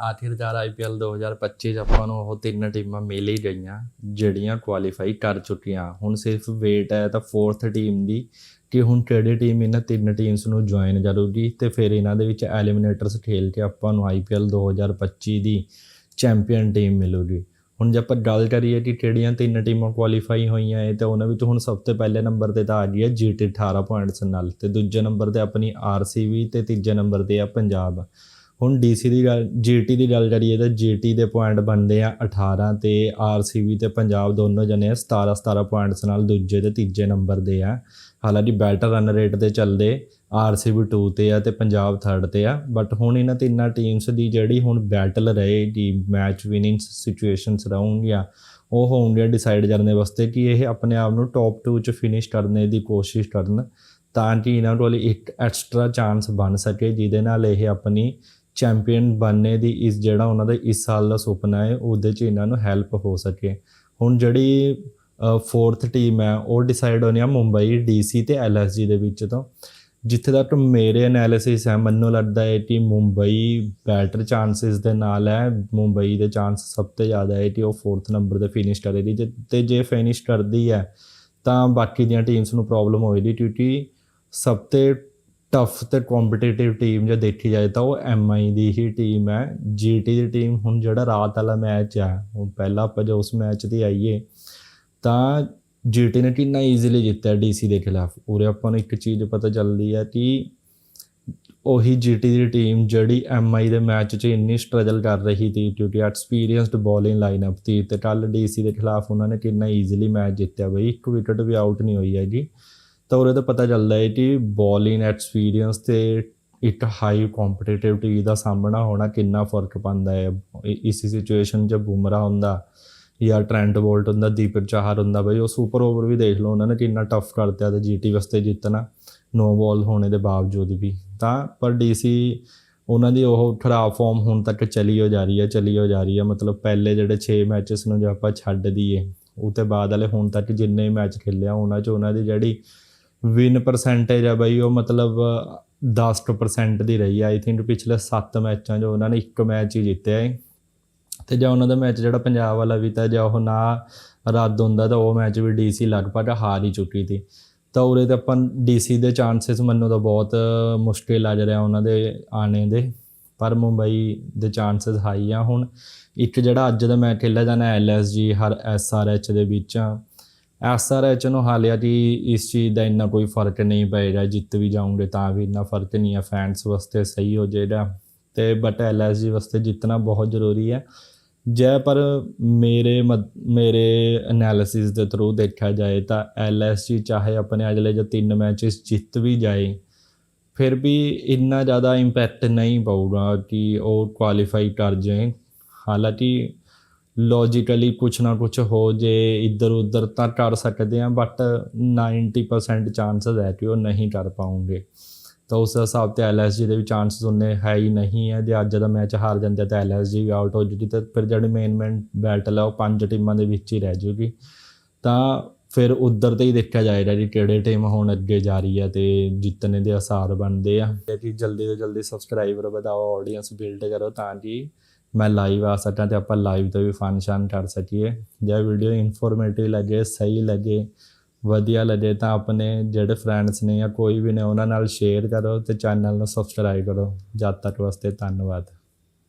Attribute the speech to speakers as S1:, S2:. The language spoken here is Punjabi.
S1: ਆਖਿਰਕਾਰ ਆਈਪੀਐਲ 2025 ਚ ਆਪਾਂ ਨੂੰ ਉਹ ਤਿੰਨ ਟੀਮਾਂ ਮਿਲ ਹੀ ਗਈਆਂ, ਜਿਹੜੀਆਂ ਕੁਆਲੀਫਾਈ ਕਰ ਚੁੱਕੀਆਂ। ਹੁਣ ਸਿਰਫ ਵੇਟ ਹੈ ਤਾਂ ਫੋਰਥ ਟੀਮ ਦੀ, ਕਿ ਹੁਣ ਕਿਹੜੀ ਟੀਮ ਇਹਨਾਂ ਤਿੰਨ ਟੀਮਸ ਨੂੰ ਜੁਆਇਨ ਕਰੂਗੀ ਤੇ ਫਿਰ ਇਹਨਾਂ ਦੇ ਵਿੱਚ ਐਲੀਮੀਨੇਟਰਸ ਖੇਲ ਕੇ ਆਪਾਂ ਨੂੰ ਆਈਪੀਐਲ 2025 ਦੀ ਚੈਂਪੀਅਨ ਟੀਮ ਮਿਲੂਗੀ। ਹੁਣ ਜੇ ਆਪਾਂ ਗੱਲ ਕਰੀਏ ਕਿ ਕਿਹੜੀਆਂ ਤਿੰਨ ਟੀਮਾਂ ਕੁਆਲੀਫਾਈ ਹੋਈਆਂ ਹੈ ਤਾਂ ਉਹਨਾਂ ਵਿੱਚ ਹੁਣ ਸਭ ਤੋਂ ਪਹਿਲੇ ਨੰਬਰ ਤੇ ਤਾਂ ਆ ਗਈ ਹੈ ਜੀਟੀ 18 ਪੁਆਇੰਟਸ ਨਾਲ ਤੇ ਦੂਜੇ ਨੰਬਰ ਤੇ ਆਪਣੀ ਆਰਸੀਬੀ ਤੇ ਤੀਜੇ ਨੰਬਰ ਤੇ ਆ ਪੰਜਾਬ। ਹੁਣ ਡੀਸੀ ਦੀ ਗੱਲ ਜੀਟੀ ਦੀ ਗੱਲ ਕਰੀਏ ਤਾਂ ਜੀਟੀ ਦੇ ਪੁਆਇੰਟ ਬਣਦੇ ਆ 18 ਤੇ ਆਰਸੀਬੀ ਤੇ ਪੰਜਾਬ ਦੋਨੋਂ ਜਣੇ 17 17 ਪੁਆਇੰਟਸ ਨਾਲ ਦੂਜੇ ਤੇ ਤੀਜੇ ਨੰਬਰ ਦੇ ਆ। ਹਾਲਾਂਕਿ ਬੈਟਰ ਰਨ ਰੇਟ ਤੇ ਚੱਲਦੇ ਆਰਸੀਬੀ 2 ਤੇ ਆ ਤੇ ਪੰਜਾਬ 3rd ਤੇ ਆ ਬਟ ਹੁਣ ਇਹਨਾਂ ਤਿੰਨਾਂ ਟੀਮਸ ਦੀ ਜਿਹੜੀ ਹੁਣ ਬੈਟਲ ਰਹੇਗੀ ਮੈਚ ਵਿਨਿੰਗ ਸਿਚੁਏਸ਼ਨਸ ਰਹੂੰਗੀਆਂ, ਉਹ ਹੋਣਗੀਆਂ ਡਿਸਾਈਡ ਕਰਨ ਵਾਸਤੇ ਕਿ ਇਹ ਆਪਣੇ ਆਪ ਨੂੰ ਟੌਪ 2 ਚ ਫਿਨਿਸ਼ ਕਰਨੇ ਦੀ ਕੋਸ਼ਿਸ਼ ਕਰਨ ਤਾਂ ਕਿ ਇਹਨਾਂ ਕੋਲ ਇੱਕ ਐਕਸਟਰਾ ਚਾਂਸ ਬਣ ਸਕੇ, ਜਿਹਦੇ ਨਾਲ ਇਹ ਆਪਣੀ ਚੈਂਪੀਅਨ ਬਣਨੇ ਦੀ ਇਸ ਜਿਹੜਾ ਉਹਨਾਂ ਦਾ ਇਸ ਸਾਲ ਦਾ ਸੁਪਨਾ ਹੈ, ਉਹਦੇ 'ਚ ਇਹਨਾਂ ਨੂੰ ਹੈਲਪ ਹੋ ਸਕੇ। ਹੁਣ ਜਿਹੜੀ ਫੋਰਥ ਟੀਮ ਹੈ, ਉਹ ਡਿਸਾਈਡ ਹੋਣੀ ਆ ਮੁੰਬਈ ਡੀਸੀ ਤੇ ਐਲਐਸਜੀ ਦੇ ਵਿੱਚ ਤੋਂ। ਜਿੱਥੇ ਤੱਕ ਮੇਰੇ ਐਨਾਲਿਸਿਸ ਹੈ, ਮੈਨੂੰ ਲੱਗਦਾ ਹੈ ਕਿ ਮੁੰਬਈ ਬੈਟਰ ਚਾਂਸਸ ਦੇ ਨਾਲ ਹੈ। ਮੁੰਬਈ ਦੇ ਚਾਂਸ ਸਭ ਤੋਂ ਜ਼ਿਆਦਾ ਹੈ ਕਿ ਉਹ ਫੋਰਥ ਨੰਬਰ ਤੇ ਫਿਨਿਸ਼ ਕਰੇਗੀ ਜੇ- ਤੇ ਜੇ ਫਿਨਿਸ਼ ਕਰਦੀ ਹੈ, ਤਾਂ ਬਾਕੀ ਦੀਆਂ ਟੀਮਸ ਨੂੰ ਪ੍ਰੋਬਲਮ ਹੋਏਗੀ ਕਿਉਂਕਿ ਸਭ ਤੋਂ ਟਫ ਤੇ ਕੰਪੀਟੀਟਿਵ ਟੀਮ ਜੇ ਦੇਖੀ ਜਾਏ ਤਾਂ ਉਹ ਐਮਆਈ ਦੀ ਹੀ ਟੀਮ ਹੈ। ਜੀਟੀ ਦੀ ਟੀਮ ਹੁਣ ਜਿਹੜਾ ਰਾਤ ਵਾਲਾ ਮੈਚ ਆ, ਹੁਣ ਪਹਿਲਾਂ ਆਪਾਂ ਜੇ ਉਸ ਮੈਚ ਤੇ ਆਈਏ, ਤਾਂ ਜੀਟੀ ਨੇ ਕਿੰਨਾ ਈਜ਼ੀਲੀ ਜਿੱਤਿਆ ਡੀਸੀ ਦੇ ਖਿਲਾਫ। ਉਰੇ ਆਪਾਂ ਨੂੰ ਇੱਕ ਚੀਜ਼ ਪਤਾ ਚੱਲਦੀ ਹੈ ਕਿ ਉਹੀ ਜੀਟੀ ਦੀ ਟੀਮ ਜਿਹੜੀ ਐਮਆਈ ਦੇ ਮੈਚ 'ਚ ਇੰਨੀ ਸਟਰਗਲ ਕਰ ਰਹੀ ਸੀ, ਕਿਉਂਕਿ ਐਕਸਪੀਰੀਅੰਸਡ ਬੋਲਿੰਗ ਲਾਈਨਅਪ ਸੀ ਤੇ ਕੱਲ ਡੀਸੀ ਦੇ ਖਿਲਾਫ ਉਹਨਾਂ ਨੇ ਕਿੰਨਾ ਈਜ਼ੀਲੀ ਮੈਚ ਜਿੱਤਿਆ ਬਈ। ਇੱਕ ਵਿਕਟ ਵੀ ਆਊਟ ਨਹੀਂ ਹੋਈ ਹੈਗੀ। ਤਾਂ ਉਹਦੇ ਤੋਂ ਪਤਾ ਚੱਲਦਾ ਹੈ ਕਿ ਬੋਲਿੰਗ ਐਕਸਪੀਰੀਅੰਸ ਤੇ ਇੱਕ ਹਾਈ ਕੰਪੀਟੀਟਿਵ ਟੀਮ ਦਾ ਸਾਹਮਣਾ ਹੋਣਾ ਕਿੰਨਾ ਫ਼ਰਕ ਪੈਂਦਾ ਹੈ ਇਸ ਸਿਚੁਏਸ਼ਨ 'ਚ ਬੁਮਰਾ ਹੁੰਦਾ ਜਾਂ ਟ੍ਰੈਂਟ ਬੋਲਟ ਹੁੰਦਾ, ਦੀਪਕ ਚਾਹਰ ਹੁੰਦਾ, ਬਈ ਉਹ ਸੁਪਰ ਓਵਰ ਵੀ ਦੇਖ ਲਓ ਉਹਨਾਂ ਨੇ ਕਿੰਨਾ ਟਫ ਕਰਤਿਆ ਤੇ ਜੀਟੀ ਵਾਸਤੇ ਜਿੱਤਣਾ ਨੋ ਬਾਲ ਹੋਣੇ ਦੇ ਬਾਵਜੂਦ ਵੀ। ਤਾਂ ਪਰ ਡੀਸੀ ਉਹਨਾਂ ਦੀ ਉਹ ਖਰਾਬ ਫਾਰਮ ਹੁਣ ਤੱਕ ਚਲੀ ਹੋ ਜਾ ਰਹੀ ਹੈ ਚਲੀ ਹੋ ਜਾ ਰਹੀ ਹੈ ਮਤਲਬ ਪਹਿਲੇ ਜਿਹੜੇ 6 ਮੈਚਸ ਨੂੰ ਜੇ ਆਪਾਂ ਛੱਡ ਦਈਏ, ਉਹ ਤੇ ਬਾਅਦ ਵਾਲੇ ਹੁਣ ਤੱਕ ਜਿੰਨੇ ਮੈਚ ਖੇਲਿਆ, ਉਹਨਾਂ 'ਚ ਉਹਨਾਂ ਦੀ ਜਿਹੜੀ ਵਿਨ ਪਰਸੈਂਟੇਜ ਆ ਬਈ, ਉਹ ਮਤਲਬ 10% ਦੀ ਰਹੀ ਆਈ ਥਿੰਕ ਪਿਛਲੇ 7 ਮੈਚਾਂ 'ਚ ਉਹਨਾਂ ਨੇ ਇੱਕ ਮੈਚ ਹੀ ਜਿੱਤਿਆ ਹੈ ਤੇ ਜਾਂ ਉਹਨਾਂ ਦਾ ਮੈਚ ਜਿਹੜਾ ਪੰਜਾਬ ਵਾਲਾ ਵੀ ਤਾਂ ਜਾਂ ਉਹ ਨਾ ਰੱਦ ਹੁੰਦਾ ਤਾਂ ਉਹ ਮੈਚ ਵੀ ਡੀਸੀ ਲਗਭਗ ਹਾਰ ਹੀ ਚੁੱਕੀ ਸੀ। ਤਾਂ ਉਰੇ ਤੇ ਆਪਾਂ ਡੀਸੀ ਦੇ ਚਾਂਸਸ ਮੰਨੋ ਤਾਂ ਬਹੁਤ ਮੁਸ਼ਕਿਲ ਲੱਗ ਰਿਹਾ ਉਹਨਾਂ ਦੇ ਆਣੇ ਦੇ। ਪਰ ਮੁੰਬਈ ਦੇ ਚਾਂਸਸ ਹਾਈ ਆ ਹੁਣ। ਇੱਕ ਜਿਹੜਾ ਅੱਜ ਦਾ ਮੈਚ ਖੇਲਿਆ ਜਾਣਾ ਐਲਐਸਜੀ ਹਰ ਐਸਆਰਐਚ ਦੇ ਵਿੱਚ। ਐਸਆਰਐਚ ਨੂੰ ਹਾਲਿਆ ਕਿ ਇਸ ਚੀਜ਼ ਦਾ ਇੰਨਾ ਕੋਈ ਫ਼ਰਕ ਨਹੀਂ ਪਏਗਾ ਜਿੱਤ ਵੀ ਜਾਉਂਗੇ ਤਾਂ ਵੀ ਇੰਨਾ ਫ਼ਰਕ ਨਹੀਂ ਹੈ ਫੈਨਸ ਵਾਸਤੇ ਸਹੀ ਹੋ ਜਾਏਗਾ। ਤੇ ਬਟ ਐਲਐਸਜੀ ਵਾਸਤੇ ਜਿੱਤਣਾ ਬਹੁਤ ਜ਼ਰੂਰੀ ਹੈ ਜੇ ਪਰ ਮੇਰੇ ਮਤ- ਮੇਰੇ ਐਨਾਲਿਸਿਸ ਦੇ ਥਰੂ ਦੇਖਿਆ ਜਾਏ ਤਾਂ ਐਲਐਸਜੀ ਚਾਹੇ ਆਪਣੇ ਅਗਲੇ ਜੋ ਤਿੰਨ ਮੈਚਸ ਜਿੱਤ ਵੀ ਜਾਏ, ਫਿਰ ਵੀ ਇੰਨਾ ਜ਼ਿਆਦਾ ਇੰਪੈਕਟ ਨਹੀਂ ਪਊਗਾ ਕਿ ਉਹ ਕੁਆਲੀਫਾਈ ਕਰ ਜਾਏ। ਹਾਲਾਂਕਿ ਲੌਜੀਕਲੀ ਕੁਛ ਨਾ ਕੁਛ ਹੋ ਜੇ, ਇੱਧਰ ਉੱਧਰ ਤਾਂ ਕਰ ਸਕਦੇ ਆ ਬਟ 90% ਚਾਂਸਸ ਹੈ ਕਿ ਉਹ ਨਹੀਂ ਕਰ ਪਾਉਂਗੇ। ਤਾਂ ਉਸ ਹਿਸਾਬ ਤੇ ਐਲਐਸਜੀ ਦੇ ਵੀ ਚਾਂਸਸ ਉਹਨੇ ਹੈ ਹੀ ਨਹੀਂ ਹੈ। ਜੇ ਅੱਜ ਦਾ ਮੈਚ ਹਾਰ ਜਾਂਦਾ ਤਾਂ ਐਲਐਸਜੀ ਵੀ ਆਊਟ ਹੋ ਜੂਗੀ ਤੇ ਫਿਰ ਜਿਹੜੀ ਮੇਨ ਮੇਨ ਬੈਟਲ ਹੈ ਉਹ ਪੰਜ ਟੀਮਾਂ ਦੇ ਵਿੱਚ ਹੀ ਰਹਿ ਜੂਗੀ। ਤਾਂ ਫਿਰ ਉਧਰ ਤੇ ਹੀ ਦੇਖਿਆ ਜਾਏਗਾ ਕਿ ਕਿਹੜੇ ਟੀਮ ਹੁਣ ਅੱਗੇ ਜਾ ਰਹੀ ਹੈ ਤੇ ਜਿੱਤਣੇ ਦੇ ਆਸਾਰ ਬਣਦੇ ਆ। ਕਿ ਜਲਦੀ ਤੋਂ ਜਲਦੀ ਸਬਸਕ੍ਰਾਈਬਰ ਵਧਾਓ ਆਡੀਅנס ਬਿਲਡ ਕਰੋ ਤਾਂ ਕਿ ਮੈਂ ਲਾਈਵ ਆ ਸਕਾਂ ਤੇ ਆਪਾਂ ਲਾਈਵ ਤੋਂ ਵੀ ਫੰਕਸ਼ਨ ਕਰ ਸਕੀਏ। ਜੇ ਵੀਡੀਓ ਇਨਫੋਰਮੇਟਿਵ ਲੱਗੇ, ਸਹੀ ਲੱਗੇ, ਵਧੀਆ ਲੱਗੇ, ਤਾਂ ਆਪਣੇ ਜਿਹੜੇ ਫਰੈਂਡਸ ਨੇ ਜਾਂ ਕੋਈ ਵੀ ਨੇ, ਉਹਨਾਂ ਨਾਲ ਸ਼ੇਅਰ ਕਰੋ ਤੇ ਚੈਨਲ ਨੂੰ ਸਬਸਕ੍ਰਾਈਬ ਕਰੋ। ਜਦ ਤੱਕ ਵਾਸਤੇ ਧੰਨਵਾਦ।